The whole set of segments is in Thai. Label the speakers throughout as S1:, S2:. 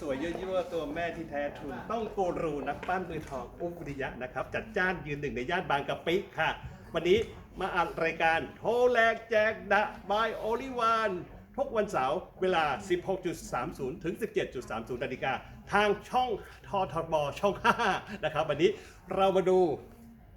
S1: สวยๆยั่วตัวแม่ที่แท้ทรูต้องกูรูนักปั้นมือทองอุ้มวิริยะนะครับ จัดจ้านยืนหนึ่งในย่านบางกะปิค่ะ วันนี้มาอัดรายการโทรแลกแจกดะบายโอลิวานทุกวันเสาร์เวลา 16.30 ถึง 17.30 นาฬิกา ทางช่องททบช่อง 5 นะครับ วันนี้เรามาดู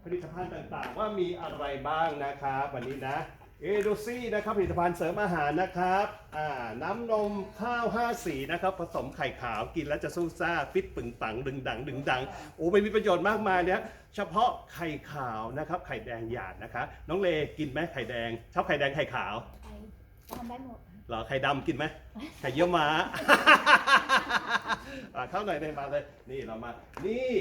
S1: ผลิตภัณฑ์ต่างๆ ว่ามีอะไรบ้างนะครับ วันนี้นะ เอโดซี่นะครับผลิตภัณฑ์เสริมอาหารนะครับอ่าน้ำนมข้าว 5 สีนะครับ ผสมไข่ขาวกินแล้วจะสู้ซ่า ฟิตปึงปัง ดึงดัง ดึงดัง โอ้ไม่มีประโยชน์มากมายเนี่ยเฉพาะไข่ขาวนะครับ ไข่แดงหยาดนะคะ น้องเลกินไหมไข่แดง ชอบไข่แดงไข่ขาว
S2: ไปทำได้หมด
S1: เหรอไข่ดำกินไหมไข่เยี่ยวม้า อะเข้าหน่อยเลยมาเลย นี่เรามา นี่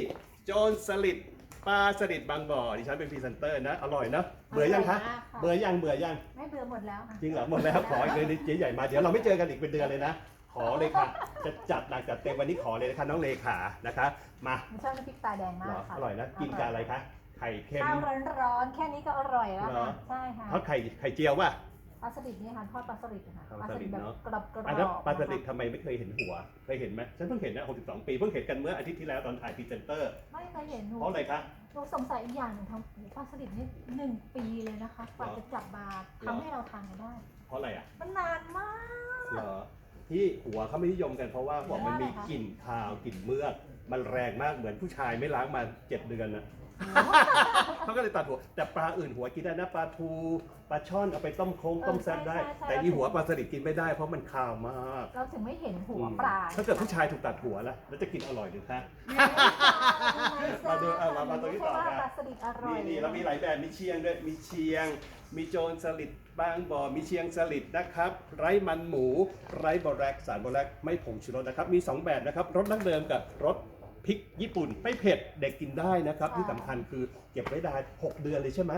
S1: โจรสลิด ปลาสลิดบางบ่อดิฉันเป็นพรีเซนเตอร์นะอร่อยนะเบื่อยังคะ
S2: อร่อยมากค่ะ
S1: เบื่อยังเบื่อยัง
S2: ไม่เบื่อหมดแล้วค่ะ
S1: จริงเหรอหมดแล้วขออีกเลยนี่เจ๊ใหญ่มาเดี๋ยวเราไม่เจอกันอีกเป็นเดือนเลยนะ ขอเลยค่ะ จะจัดหนักจัดเต็มวันนี้ขอเลยนะคะน้องเลขานะคะมา
S2: มันชอบน้ำพริกตาแดงมา
S1: เหร
S2: ก
S1: อ
S2: ค่ะ
S1: อร่อยนะกินกับอะไรคะไข่เค็ม
S2: ข้าวร้อนๆแค่นี้ก็อร่อยแล้ว
S1: เหรอ
S2: ค่ะใช่ค่ะ
S1: ทอดไข่ไข่เจียวป่ะ
S2: ปลาสลิดนี่ค่ะทอดปลาสลิดค่ะ
S1: ปลาสลิด
S2: แบบ
S1: เนอะ
S2: กรอบกรอบ
S1: อันนั้นปลาสลิดทำไมไม่เคยเห็นหัว เคยเห็นไหมฉันเพิ่งเห็นนะ62 ปีเพิ่งเห็นกันเมื่ออาทิตย์ที่แล้วตอนถ่ายพรีเซนเตอร์
S2: ไม่เคยเห็นหนู
S1: เพราะอะไรคะ
S2: หนูสงสัยอีกอย่างหนึ่งทำโอ้โหปลาสลิดนี่หนึ่งปีเลยนะคะกว่า
S1: เหรอ
S2: จะจับมา
S1: เหรอ
S2: ทำให้เราทานกันได้
S1: เพราะอะไรอะ
S2: มันนานมาก
S1: เหรอ ที่หัวเขาไม่นิยมกันเพราะว่าบอกมันมี
S2: เพราะอะไรคะ
S1: กลิ่นคาวกลิ่นเมือก มันแรงมากเหมือนผู้ชายไม่ล้างมาเจ็ดเดือนนะ เขาก็เลยตัดหัว แต่ปลาอื่นหัวกินได้นะปลาทูปลาช่อนเอาไปต้มโครงต้มแซ่บได้แต่อีหัวปลาสลิดกินไม่ได้เพราะมันคาวมาก
S2: เราถึงไม่เห็นหัว
S1: อืม
S2: ปลา
S1: ถ้าเกิดผู้ชายถูกตัดหัวแล้วแล้วจะกินอร่อยหรือคะ มาดูเอามามาตรงนี้ต่อ
S2: ไม่ใช่
S1: ค่ะ
S2: ว่าปลาสลิดอร่อย
S1: นี่นี่เรามีหลายแบบมีเชียงด้วยมีเชียง มีโจรสลิดบางบ่อมีเชียงสลิดนะครับ ไร้มันหมู ไร้บอแรกสารบอแรกไม่ผงชูรสนะครับ มี 2 แบบนะครับรสดั้งเดิมกับรส พริกญี่ปุ่นไม่เผ็ดเด็กกินได้นะครับ ที่สำคัญคือเก็บไว้ได้ 6 เดือนเลยใช่ไหม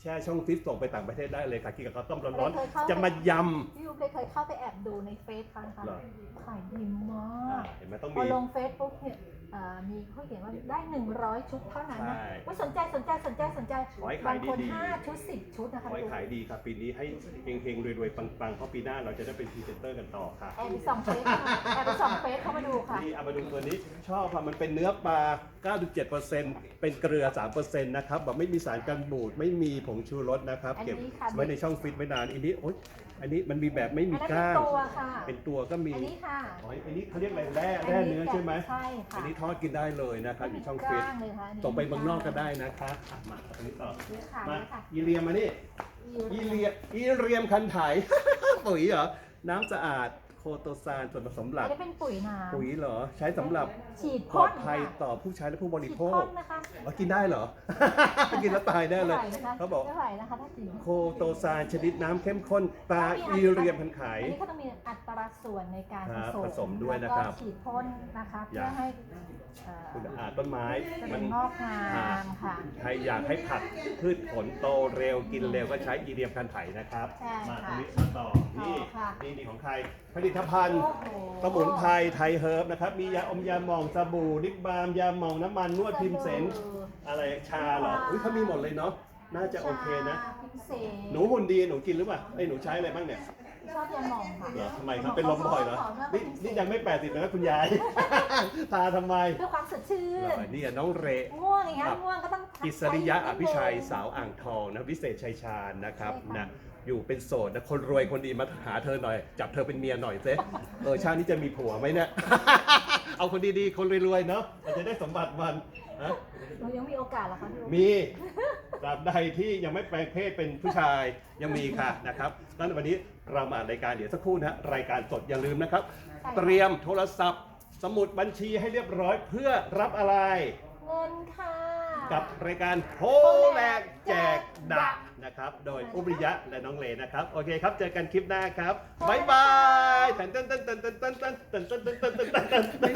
S1: แช่ช่องฟิตส่งไปต่างประเทศได้เลยค่ะกินกับข้าวต้มร้อนๆจะมาย
S2: พี่ยูเลยเคยเข้าไปแอบดูในเฟซเขานะคะ
S1: เหรอ
S2: ขายดีมาำ
S1: อ่ากเห็นไหมต้อง
S2: พอ
S1: มี
S2: ลงเฟซปุ๊บเนี่ย เอ่อมีเขาเขียนว่าได้ 100 ชุดเท่านั้นนะ
S1: ใช่
S2: ว่าสนใจสนใจสนใจสนใจ
S1: ขอให้
S2: บา
S1: ขาย
S2: งคน
S1: ดีๆ
S2: 5ชุด 10 ชุดนะคะ
S1: ขอให้ขายดีครับปีนี้ให้เฮงๆรวยๆปังๆเพราะปีหน้าเราจะได้เป็นพรีเซนเตอร์กันต่อค่ะ
S2: แอบไปส่องเฟซเข้ามาแอบไปส่องเฟซเข้ามาดูค่ะ
S1: นี่เอามาดูตัวนี้ชอบค่ะมันเป็นเนื้อปลา 9.7%เป็นเกลือ 3%นะครับแบบไม่มีสารกันบูด ไม่มีผงชูรสนะครับ
S2: อันนี้
S1: เก็บ
S2: ค่ะ
S1: ไว้ในช่องฟิตไว้นานอันนี้โอ๊ย อันนี้มันมีแบบไม่มี
S2: อันนั้น
S1: ก้าง
S2: เป็นตัวค่ะ
S1: เป็นตัวก็มี
S2: อันนี้ค่ะ
S1: อ๋ออันนี้เขาเรียกอะไรแร่แร่เนื้อใช่ไหม
S2: ใช่ค่ะ
S1: อันนี้ทอดกินได้เลยนะครับอยู่ช่องฟิต
S2: กล้างเลยค่ะอันนี้
S1: ส่งไปเมืองนอกก็ได้นะคะอะมาอันนี้ต่อ
S2: นี่ค่ะ
S1: มา
S2: นี่ค่ะ
S1: อีเรียมมานี่อีเรียอีเรียมคันไถ ปุ๋ยเหรอ น้ำสะอาด โคโตซานส่วนผสมหลั
S2: อั
S1: ก
S2: นนี้เป็นปุ๋ยน้ำ
S1: ปุ๋ยเหรอ ใช้สำหรับ
S2: ฉีด
S1: ปล
S2: พ่
S1: อนดภัย
S2: ค่ะ
S1: ต่อผู้ใช้และผู้บริ
S2: ฉีด
S1: โภ
S2: พ่
S1: คน
S2: นะคะ
S1: อ๋อกินได้เหรอ กินแล้วตายได้เลย
S2: ไม่ไหวนะคะ
S1: เขาบอก
S2: ไม่ไหวนะคะถ้ากิน
S1: โคโตซานชนิดน้ำเข้มข้นตราอีเรียมพันไข
S2: อันนี้ก็ต้องมีอัตราส่วนในการ
S1: ครับ
S2: ผสม
S1: ผสมด้วยนะครับ
S2: แล้วก็ฉีดพ่นนะคะ
S1: อ
S2: เพื่
S1: ย่า
S2: อให้เอ่อ
S1: คุณอาต้นไม้
S2: จะ
S1: มั
S2: เป็นนงอกงามค่ะ
S1: ใครอยากให้ผักพืชผลโตเร็วกินเร็วก็ใช้อีเรียมพันไถนะครับ
S2: ใช่
S1: มาตร
S2: ค่ะ
S1: งนี้มาต่อนี่
S2: ต่อค่ะ
S1: นี่นี่ของใครผลิตภัณฑ์
S2: โอ้โห
S1: สมุนไพรไทยเฮิร์บนะครับ มียาอมยาหมองสบู่ลิปบาล์มยาหมองน้ำมันนวดพิมเสนอะไรชาเหรออุ้ยเขามีหมดเลยเนาะน่าจะโอเคนะ
S2: ชาพิมเสน
S1: หนูหุ่นดีหนูกินหรือเปล่าไอ้ยหนูใช้อะไรบ้างเนี่ย
S2: ชอบยาหมองค่ะ
S1: เหรอทำไมครับเป็นลมบ่อยเหรอนี่นี่ยังไม่แปดสิบนะคุณยาย ทาทำไม
S2: เพื่อความสดชื่
S1: เหร
S2: น
S1: อนี่อะน้องเร
S2: ง่วงอย่างเงี้ย
S1: ครับ
S2: ง่วงก็ต้อง
S1: อิสริยะอภิชัยสาวอ่างทองนะวิเศษชัยชาญนะครับ
S2: ใช่ค่ะ
S1: นะอยู่เป็นโสดนะคนรวยคนดีมาหาเธอหน่อย จับเธอเป็นเมียหน่อยเซเออชาตินี้จะมีผัวไหมเนี่ย เอาคนดีๆ คนรวยๆเนาะมันจะได้สมบัติมันนะ
S2: หนูยังมีโอกาสเหรอคะพี่อุ๊บ
S1: มี ตราบใดที่ยังไม่แปลงเพศเป็นผู้ชายยังมีค่ะนะครับนั้นวันนี้เรามาอ่านรายการเดี๋ยวสักครู่นะรายการสดอย่าลืมนะครับ เตรียมโทรศัพท์ สมุดบัญชีให้เรียบร้อยเพื่อรับอะไร
S2: เงินค่ะ
S1: กับรายการโทรแลกแจกดะนะครับ โดยอุบริยะและน้องเลนะครับ โอเคครับ เจอกันคลิปหน้าครับ บ๊ายบายตันตันตันตันตันตันตันตันตันตันตันตันตัน